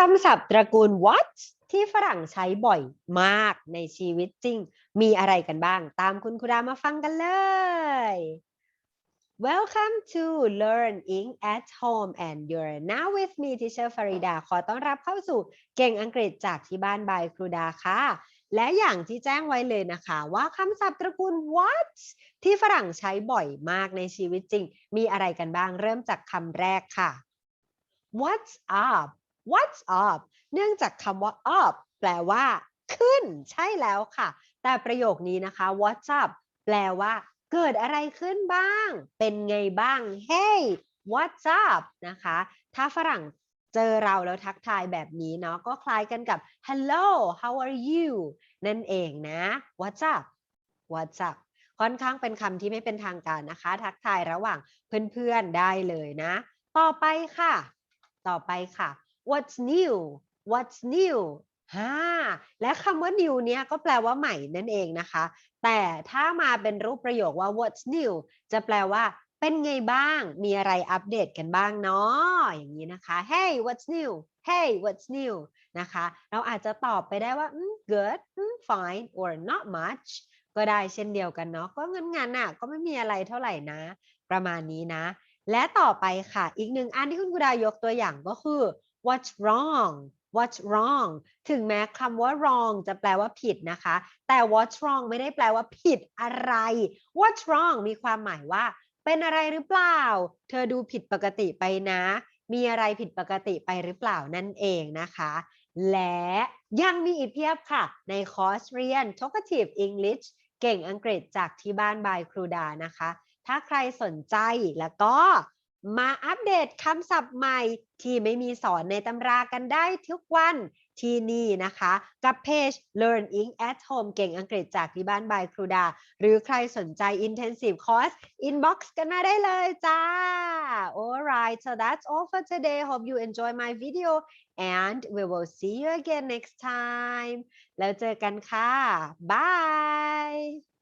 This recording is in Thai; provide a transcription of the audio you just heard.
คำศัพท์ตระกูล what ที่ฝรั่งใช้บ่อยมากในชีวิตจริง มีอะไรกันบ้าง ตามคุณครูดามาฟังกันเลย Welcome to Learn Eng at Home and you're now with me Teacher Farida ขอต้อนรับเข้าสู่เก่งอังกฤษจากที่บ้านบายครูดาค่ะ และอย่างที่แจ้งไว้เลยนะคะว่าคำศัพท์ตระกูล what ที่ฝรั่งใช้บ่อยมากในชีวิตจริง มีอะไรกันบ้างเริ่มจากคำแรกค่ะ What's up What's up เนื่องจากคำว่า up แปลว่า ขึ้น ใช่แล้วค่ะ แต่ประโยคนี้นะคะ What's up แปลว่า เกิดอะไรขึ้นบ้าง เป็นไงบ้าง Hey What's up นะคะ ถ้าฝรั่งเจอเราแล้วทักทายแบบนี้เนาะก็คล้ายกันกับ Hello how are you นั่นเองนะ What's up What's up ค่อนข้างเป็นคำที่ไม่เป็นทางการนะคะ ทักทายระหว่างเพื่อนๆได้เลยนะ ต่อไปค่ะ ต่อไปค่ะ What's new What's new ฮ่าและคำว่า new เนี้ยก็แปลว่าใหม่นั่นเองนะคะ แต่ถ้ามาเป็นรูปประโยคว่า What's new จะแปลว่าเป็นไงบ้าง มีอะไรอัปเดตกันบ้างเนาะอย่างนี้นะคะ Hey what's new Hey what's new นะคะ เราอาจจะตอบไปได้ว่า good fine or not much ก็ได้เช่นเดียวกันเนาะ ก็เงั้นๆน่ะ ก็ไม่มีอะไรเท่าไหร่นะ ประมาณนี้นะ และต่อไปค่ะ อีกหนึ่งอันที่คุณกุดายกตัวอย่างก็คือ what's wrong what's wrong ถึงแม้คำว่า wrong จะแปลว่าผิดนะคะ แต่ what's wrong ไม่ได้แปลว่าผิดอะไร what's wrong มีความหมายว่า เป็นอะไรหรือเปล่า เธอดูผิดปกติไปนะ มีอะไรผิดปกติไปหรือเปล่านั่นเองนะคะ และยังมีอีกเพียบค่ะ ในคอร์สเรียน Talkative English เก่งอังกฤษจากที่บ้านบายครูดานะคะ ถ้าใครสนใจแล้วก็ มาอัปเดตคำศัพท์ใหม่ที่ไม่มีสอนในตำรากันได้ทุกวันที่นี่นะคะ กับเพจ Learn Eng at Home เก่งอังกฤษจากที่บ้านบายครูดา หรือใครสนใจ Intensive Course Inbox กันมาได้เลยจ้า Alright so that's all for today hope you enjoy my video and we will see you again next time แล้วเจอกันค่ะ bye